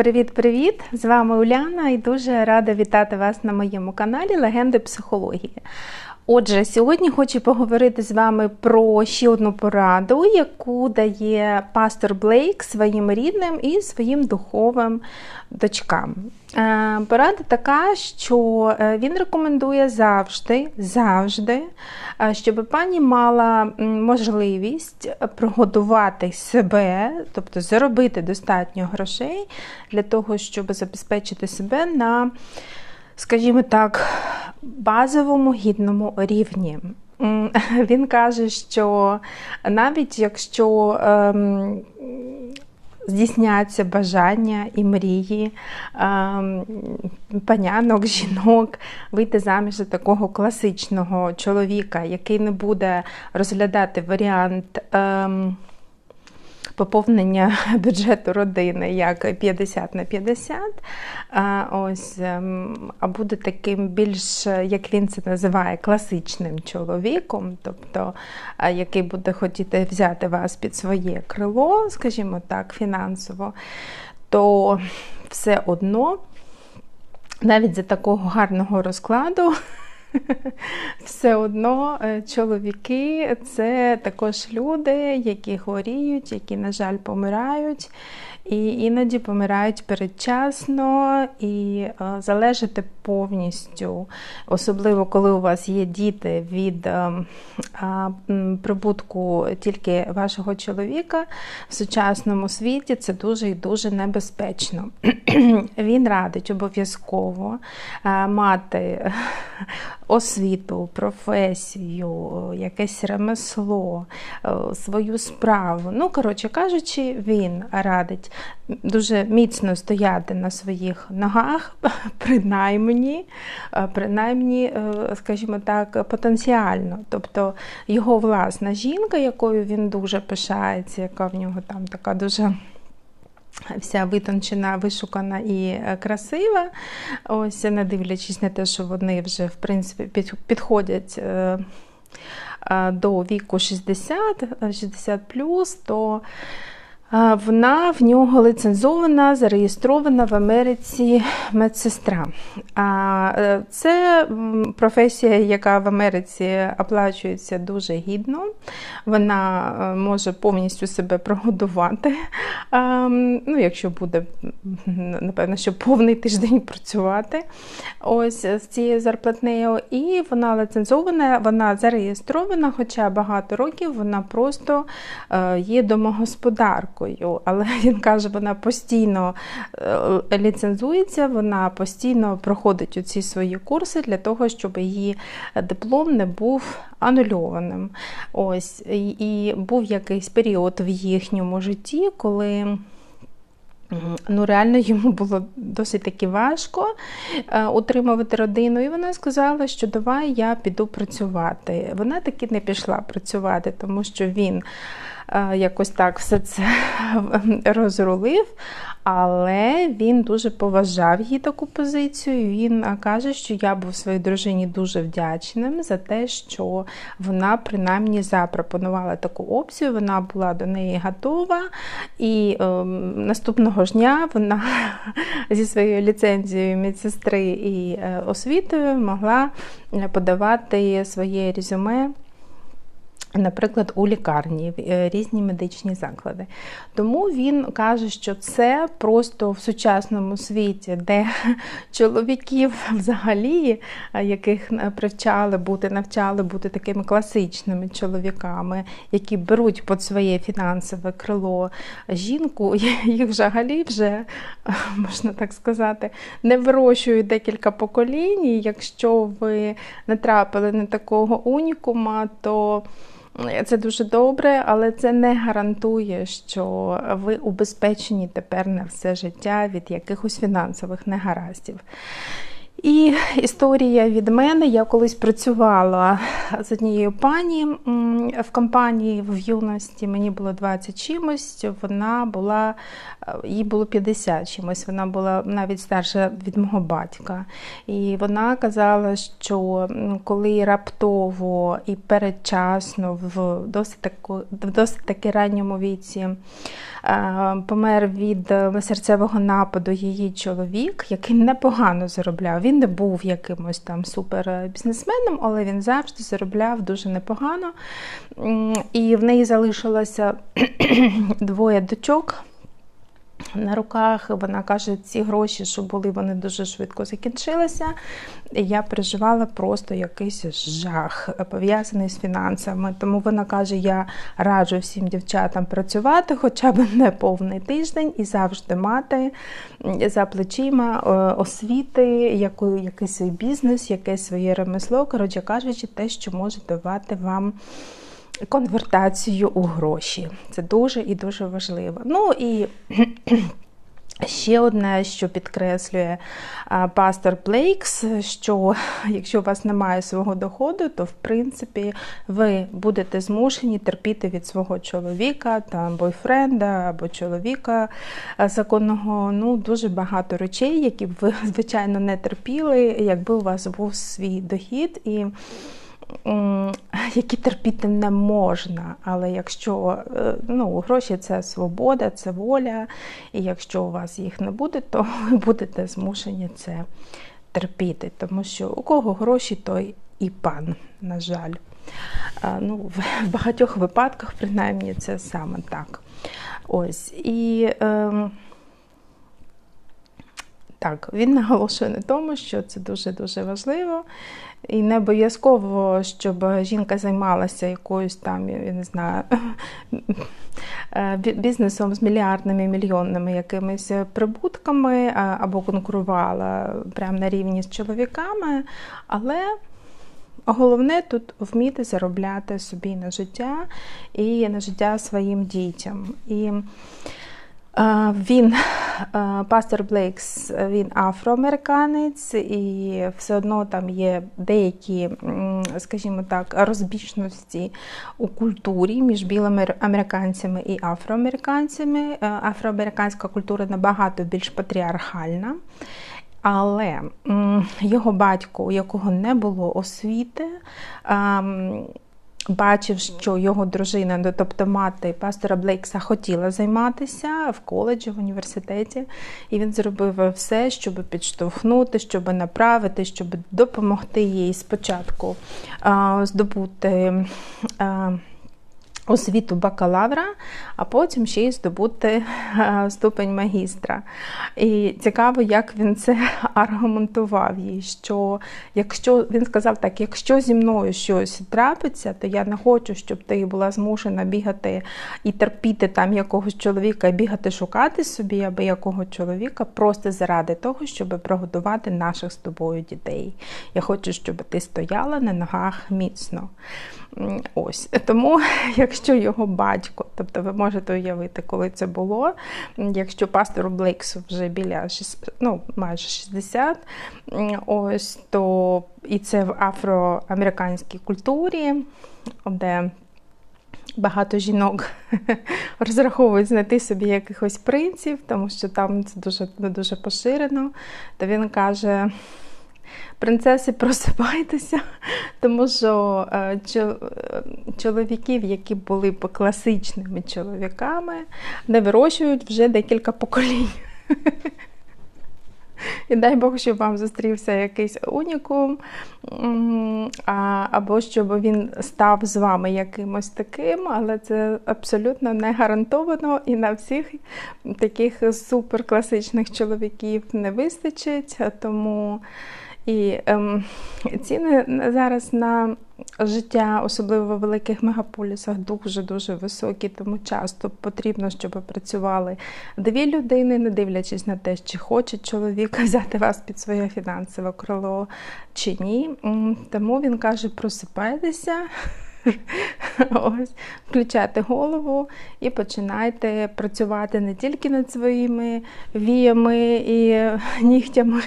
Привіт-привіт! З вами Уляна і дуже рада вітати вас на моєму каналі Легенди психології. Отже, сьогодні хочу поговорити з вами про ще одну пораду, яку дає пастор Блейк своїм рідним і своїм духовим дочкам. Е, порада така, що е, він рекомендує завжди, завжди, е, щоб пані мала можливість прогодувати себе, тобто заробити достатньо грошей для того, щоб забезпечити себе на скажімо так, базовому гідному рівні. Він каже, що навіть якщо ем, здійсняться бажання і мрії ем, панянок, жінок вийти заміж за такого класичного чоловіка, який не буде розглядати варіант. Ем, поповнення бюджету родини як 50 на 50. А ось, ем, а буде таким більш, як він це називає, класичним чоловіком, тобто який буде хотіти взяти вас під своє крило, скажімо так, фінансово, то все одно. Навіть за такого гарного розкладу Все одно е, чоловіки це також люди, які хворіють, які, на жаль, помирають і іноді помирають передчасно і е, залежати повністю, особливо коли у вас є діти від е, прибутку тільки вашого чоловіка в сучасному світі, це дуже і дуже небезпечно. Він радить обов'язково мати освіту, професію, якесь ремесло, свою справу. Ну, коротше кажучи, він радить дуже міцно стояти на своїх ногах, принаймні, е, принаймні, е, скажімо так, потенціально. Тобто його власна жінка, якою він дуже пишається, яка в нього там така дуже. Вся витончена, вишукана і е, красива. Ось, не дивлячись на те, що вони вже в принципі підходять до віку 60, 60 то вона в нього ліцензована, зареєстрована в Америці медсестра. Е, це професія, яка в Америці оплачується дуже гідно. Вона е, може повністю себе прогодувати, ну, якщо буде, напевно, що повний тиждень працювати ось з цією зарплатнею. І вона ліцензована, вона зареєстрована, хоча багато років вона просто е, є домогосподаркою маркою, але він каже, вона постійно е, ліцензується, вона постійно проходить оці свої курси для того, щоб її диплом не був анульованим. Ось, І був якийсь період в їхньому житті, коли. Ну, реально йому було досить таки важко е, утримувати родину, і вона сказала, що давай я піду працювати. Вона таки не пішла працювати, тому що він якось так все це розрулив. Але він дуже поважав її таку позицію. Він е, каже, що я був своїй дружині дуже вдячним за те, що вона принаймні запропонувала таку опцію. Вона була до неї готова, і е, наступного ж дня вона зі своєю ліцензією медсестри і е, освітою могла подавати своє резюме. Наприклад, у лікарні е, різні медичні заклади. Тому він каже, що це просто в сучасному світі, де чоловіків взагалі, е, яких привчали бути, навчали бути такими класичними чоловіками, які беруть під своє фінансове крило жінку, їх взагалі вже, можна так сказати, не вирощують декілька поколінь. Якщо ви натрапили на такого унікума, то це дуже добре, але це не гарантує, що ви убезпечені тепер на все життя від якихось фінансових негараздів. І історія від мене. Я колись працювала з однією пані в компанії в юності. Мені було 20 чимось. Вона була, їй було 50 чимось. Вона була навіть старша від мого батька. І вона казала, що коли раптово і передчасно в досить таку, в досить таки ранньому віці. Помер від серцевого нападу її чоловік, який непогано заробляв. Він не був якимось там супербізнесменом, але він завжди заробляв дуже непогано. І в неї залишилося двоє дочок на руках. Вона каже, ці гроші, що були, вони дуже швидко закінчилися. Я переживала просто якийсь жах, пов'язаний з фінансами. Тому вона каже: я раджу всім дівчатам працювати хоча б не повний тиждень і завжди мати за плечима е, освіти, якийсь свій бізнес, якесь своє ремесло. Коротше кажучи, те, що може давати вам конвертацію у гроші. Це дуже і дуже важливо. Ну і Ще одне, що підкреслює пастор Блейкс, що якщо у вас немає свого доходу, то в принципі ви будете змушені терпіти від свого чоловіка, там бойфренда або чоловіка законного. Ну дуже багато речей, які б ви звичайно не терпіли, якби у вас був свій дохід і які терпіти не можна. Але якщо е, ну, гроші це свобода, це воля, і якщо у вас їх не буде, то ви будете змушені це терпіти. Тому що у кого гроші, той і пан, на жаль. Ну, В багатьох випадках, принаймні, це саме так. Ось. І е, так, він наголошує на тому, що це дуже-дуже важливо. І не обов'язково, щоб жінка займалася якоюсь там, я не знаю, е, бізнесом з мільярдними мільйонними якимись прибутками або конкурувала прямо на рівні з чоловіками, але головне тут вміти заробляти собі на життя і на життя своїм дітям. І він, пастор Блейкс, він афроамериканець, і все одно там є деякі, скажімо так, розбіжності у культурі між білими американцями і афроамериканцями. Афроамериканська культура набагато більш патріархальна. Але його батько, у якого не було освіти, бачив, що його дружина, ну, тобто мати пастора Блейкса, хотіла займатися в коледжі, в університеті, і він зробив все, щоб підштовхнути, щоб направити, щоб допомогти їй спочатку здобути освіту бакалавра, а потім ще й здобути е, ступень магістра. І цікаво, як він це аргументував їй, що якщо він сказав так, якщо зі мною щось трапиться, то я не хочу, щоб ти була змушена бігати і терпіти там якогось чоловіка, і бігати шукати собі аби якого чоловіка, просто заради того, щоб прогодувати наших з тобою дітей. Я хочу, щоб ти стояла на ногах міцно. Ось Тому, якщо його батько, тобто ви можете уявити, коли це було, якщо пастору Блейксу вже біля ну, майже 60, ось то і це в афроамериканській культурі, де Багато жінок розраховують знайти собі якихось принців, тому що там це дуже дуже поширено. То він каже: Принцеси, просипайтеся, тому що е, е, чоловіків, які були класичними чоловіками, не вирощують вже декілька поколінь. І дай Бог, щоб вам зустрівся якийсь унікум, або щоб він став з вами якимось таким, але це абсолютно не гарантовано і на всіх таких суперкласичних чоловіків не вистачить. Тому і ем, ціни зараз на життя, особливо в великих мегаполісах, дуже-дуже високі, тому часто потрібно, щоб працювали дві людини, не дивлячись на те, чи хоче чоловік взяти вас під своє фінансове крило чи ні. Тому він каже: просипайтеся. Ось, включайте голову і починайте працювати не тільки над своїми віями і нігтями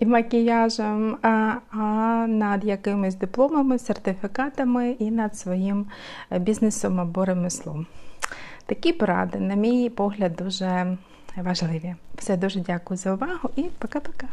і макіяжем, а, а над якимись дипломами, сертифікатами і над своїм бізнесом або ремеслом. Такі поради, на мій погляд, дуже важливі. Все дуже дякую за увагу і пока-пока.